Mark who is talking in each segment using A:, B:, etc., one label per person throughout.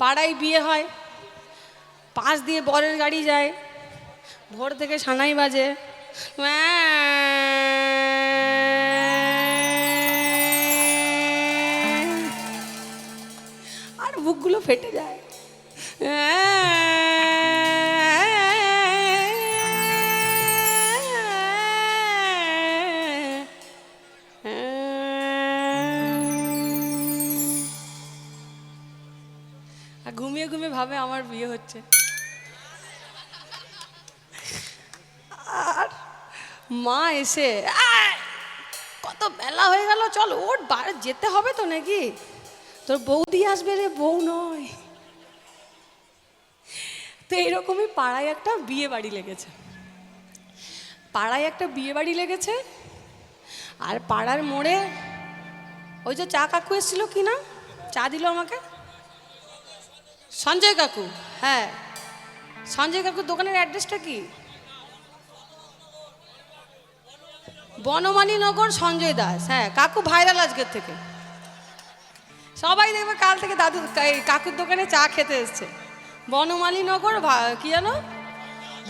A: পাড়ায় বিয়ে হয়, পাশ দিয়ে বরের গাড়ি যায়, ভোর থেকে সানাই বাজে। আর বুকগুলো ফেটে যায়। ভাবে আমার বিয়ে হচ্ছে। আর মা এসে "আয়, কত বেলা হয়ে গেল চল ওর বাড়ি যেতে হবে তো নাকি? তোর বৌদি আসবে রে বউ নয়। তো এরকমই পাড়ায় একটা বিয়ে বাড়ি লেগেছে। পাড়ায় একটা বিয়ে বাড়ি লেগেছে আর পাড়ার মোড়ে ওই যে চা কাকু এসেছিল কি না চা দিল আমাকে? সঞ্জয় কাকু? হ্যাঁ। সঞ্জয় কাকুর দোকানের অ্যাড্রেসটা কি? বনমালী নগর, সঞ্জয় দাস। হ্যাঁ কাকু ভাইরাল আজকের থেকে। সবাই দেখবে কাল থেকে দাদু কাকুর দোকানে চা খেতে এসছে। বনমালী নগর কি জানো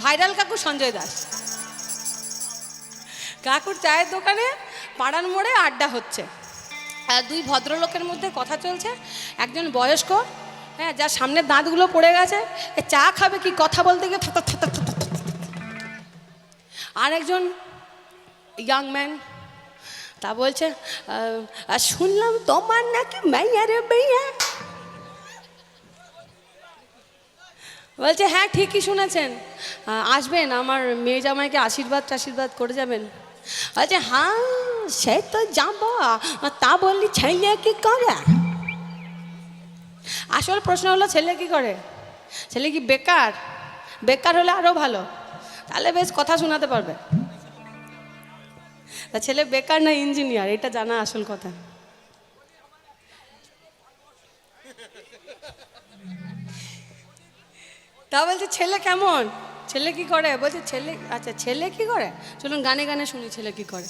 A: ভাইরাল কাকু সঞ্জয় দাস। কাকুর চায়ের দোকানে পাড়ার মোড়ে আড্ডা হচ্ছে। দুই ভদ্রলোকের মধ্যে কথা চলছে। একজন বয়স্ক হ্যাঁ যার সামনের দাঁতগুলো পড়ে গেছে চা খাবে কি কথা বলতে গিয়ে। আর একজন ইয়াং ম্যান তা বলছে আর শুনলাম তোমার নাকি মেয়ার মেয়া বলছে হ্যাঁ ঠিকই শুনেছেন। আসবেন, আমার মেয়ে জামাইকে আশীর্বাদ টাশীর্বাদ করে যাবেন। বলছে হ্যাঁ সে তো যাব, তা বললি ছেলে কি করে? আসল প্রশ্ন হলো, ছেলে কি করে? ছেলে কি বেকার? বেকার হলে আরও ভালো। তাহলে বেশ কথা শোনাতে পারবে। তা ছেলে বেকার না ইঞ্জিনিয়ার? এটা জানা আসল কথা। তা বলছে, ছেলে কেমন? ছেলে কি করে? বলছে, ছেলে আচ্ছা ছেলে কি করে? চলুন গানে গানে শুনি, ছেলে কি করে।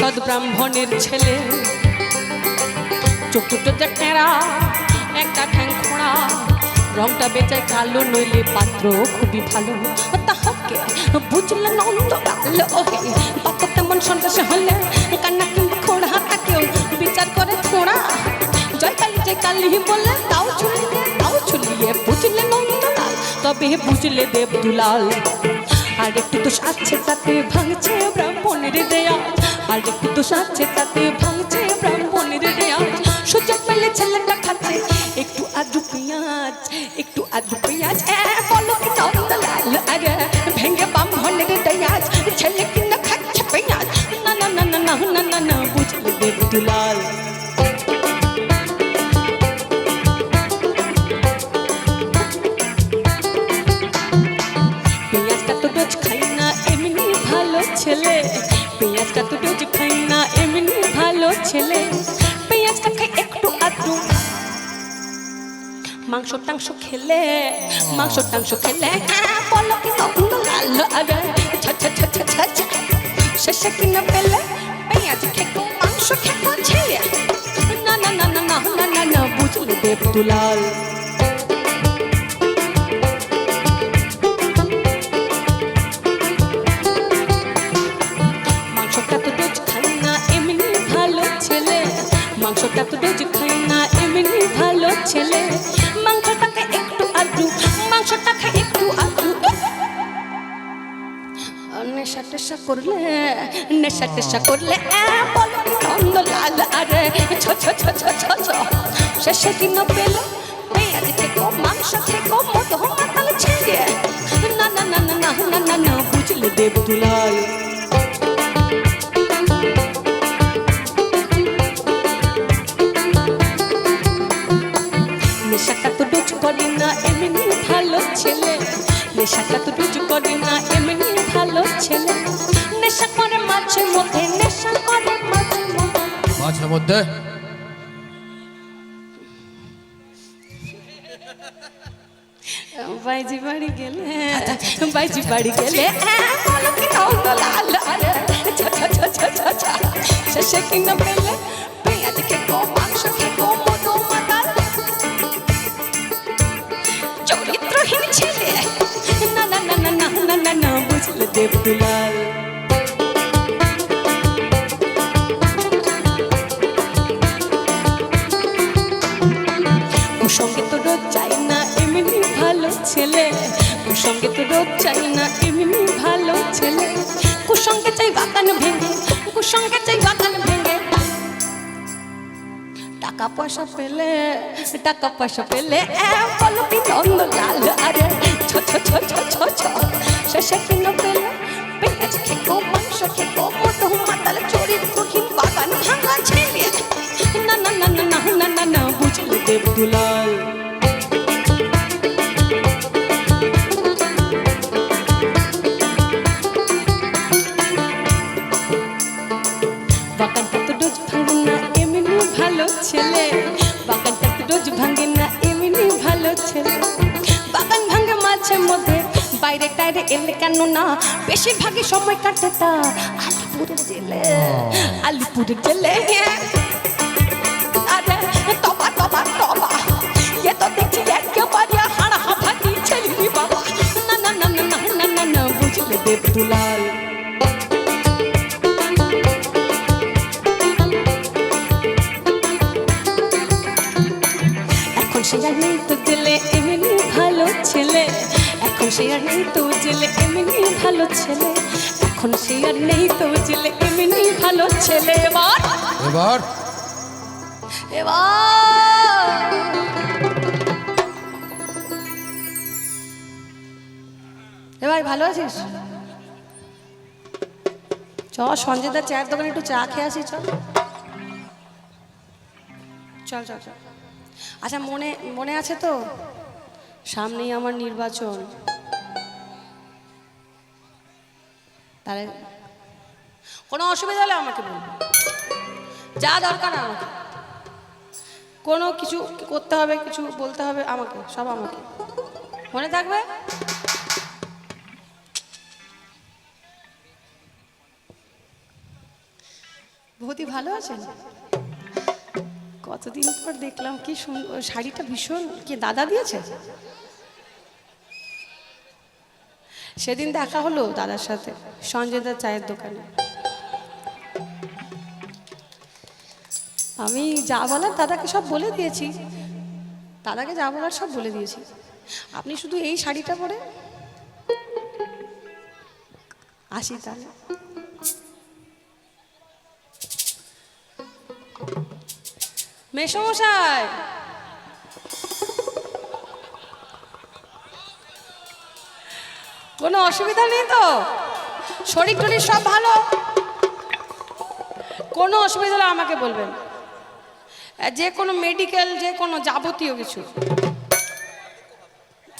A: খাঁটি সৎ ব্রাহ্মণের ছেলে। চোখ দুটো যে টেরা, একটা ঠ্যাং খোঁড়া, রংটা বেচায় কালো, নইলে পাত্র খুবই ভালো। তাহাকে বুঝলে নন্দ ভালো পাত্র তেমন সন্দেশ হলে কান্না কিংবা খোঁড়া তাকেও বিচার করে থোড়া জয় কালী জয় কালী বলে তাও ছুলিয়ে তাও ছুলিয়ে বুঝলে নন্দলাল তবে বুঝলে দেব দুলাল আর একটু তো সাচ্ছে তাতে ভাঙছে ব্রাহ্মণের দেয়া আর তো সাচ্ছে তাতে ভাঙছে ব্রাহ্মণের দেয়া সুযোগ পেলে ছেলেটা খাচ্ছে, একটু আদু পেঁয়াজ, একটু আদু পেঁয়াজ। বলো নন্দলাল আরে, ভেঙে ব্রাহ্মণের দেয়াজ ছেলে কিনা খাচ্ছে পেঁয়াজ। না না না না না না না না, বুঝলে দেব দুলাল পেঁয়াজটা তো ডোজ খাই না, এমনি ভালো ছেলে। ছেলে। পেঁয়াজটা খাই একটু আধটু মাংস টাংস খেলে, মাংস টাংস খেলে। বলো কি তখন লাল আগে শেষে কিনা পেলে, পেঁয়াজ খেকো মাংস খেকো ছেলে। না না না না না না না বুঝলি দেব দুলাল মাংসটা তো খাই না, এমনি ভালো ছেলে। মাংসটাকে একটু আধটু, মাংসটাকে একটু আধটু। নেশা টেশা করলে, নেশা টেশা করলে নন্দ লাল, আরে, ছ ছ ছ ছ ছ ছ। সে পেল, পেঁয়াজ মাংস থেকে মতো মাতাল ছেড়ে। না না না না না না না বুঝলে দেব দুলাল করে না এমনি ভালো ছেলে নেশাটা তো রোজ করে না এমনি ভালো ছেলে নেশা করে মাঝে মধ্যে নেশা করে মাঝে মধ্যে
B: মাঝে মধ্যে
A: বাইজি বাড়ি গেলে বাইজি বাড়ি গেলে হ্যাঁ, বলো কি নন্দ লাল আরে ছা ছা ছা ছা ছা ছা শেষে কিনা পেলে দেবদুলাল কুসঙ্গে তো রোজ চাই না এমনি ভালো ছেলে। তো রোজ চাই না এমনি ভালো ছেলে। কুসঙ্গে চাই বাগান ভেঙে কুসঙ্গে চাই বাগান ভেঙে। টাকা পয়সা পেলে, টাকা পয়সা পেলে, এ বলো কি নন্দ লাল, আরে ছ ছ ছ ছ ছ ছ। শেষে কিন পেলে পেঁয়াজ খেতো মাংস খেতো মোটো মাতাল চরিত্র হিম বাগান ভাঙা ছেলে। না না না না না না বাইরে এলে কেন না বেশিরভাগই সময় কাটে তা আলিপুরে জেলে আলিপুরে জেলে না না না এখন সে জানি তো দিলে এমনি সে আর নেই তো জেলে এমনি ভালো ছেলে। এখন সে আর নেই তো জেলে এমনি ভালো ছেলে। এবার?
B: এবার?
A: এবার। ভাই ভালো আছিস? চ সঞ্জয়দার চায়ের দোকানে একটু চা খেয়ে আসি চল চল চল চল। আচ্ছা মনে মনে আছে তো? সামনেই আমার নির্বাচন। তাহলে কোনো অসুবিধা হলে আমাকে বলব। যা দরকার আমাকে। কোনো কিছু করতে হবে, কিছু বলতে হবে আমাকে, সব আমাকে। মনে থাকবে? ভূতি ভালো আছেন? কতদিন পর দেখলাম কি শাড়িটা ভীষণ কি দাদা দিয়েছে? সেদিন দেখা হলো দাদার সাথে, সঞ্জয়দার চায়ের দোকানে। আমি যা বলার দাদাকে সব বলে দিয়েছি। দাদাকে যা বলার সব বলে দিয়েছি। আপনি শুধু এই শাড়িটা পরে আসি তাহলে। মেসমশাই! কোনো অসুবিধা নেই তো? শরীর টরীর সব ভালো? কোনো অসুবিধা হলে আমাকে বলবেন। যে কোনো মেডিকেল যে কোনো যাবতীয় কিছু।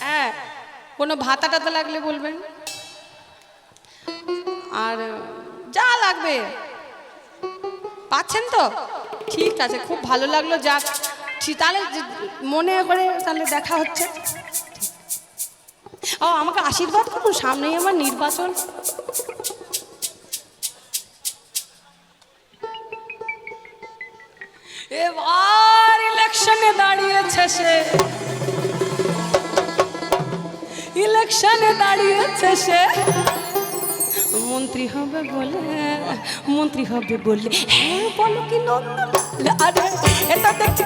A: হ্যাঁ কোনো ভাতা টাতা লাগলে বলবেন। আর যা লাগবে। পাচ্ছেন তো? ঠিক আছে, খুব ভালো লাগল, যাক। তাহলে মনে করে তাহলে দেখা হচ্ছে। ও, আমাকে আশীর্বাদ করুন, সামনেই আমার নির্বাচন। এবার ইলেকশনে দাঁড়িয়েছে সে। ইলেকশনে দাঁড়িয়েছে সে। মন্ত্রী হবে বলে, মন্ত্রী হবে বলে। হ্যাঁ বলো কি নন্দন আরে, এটা দেখছি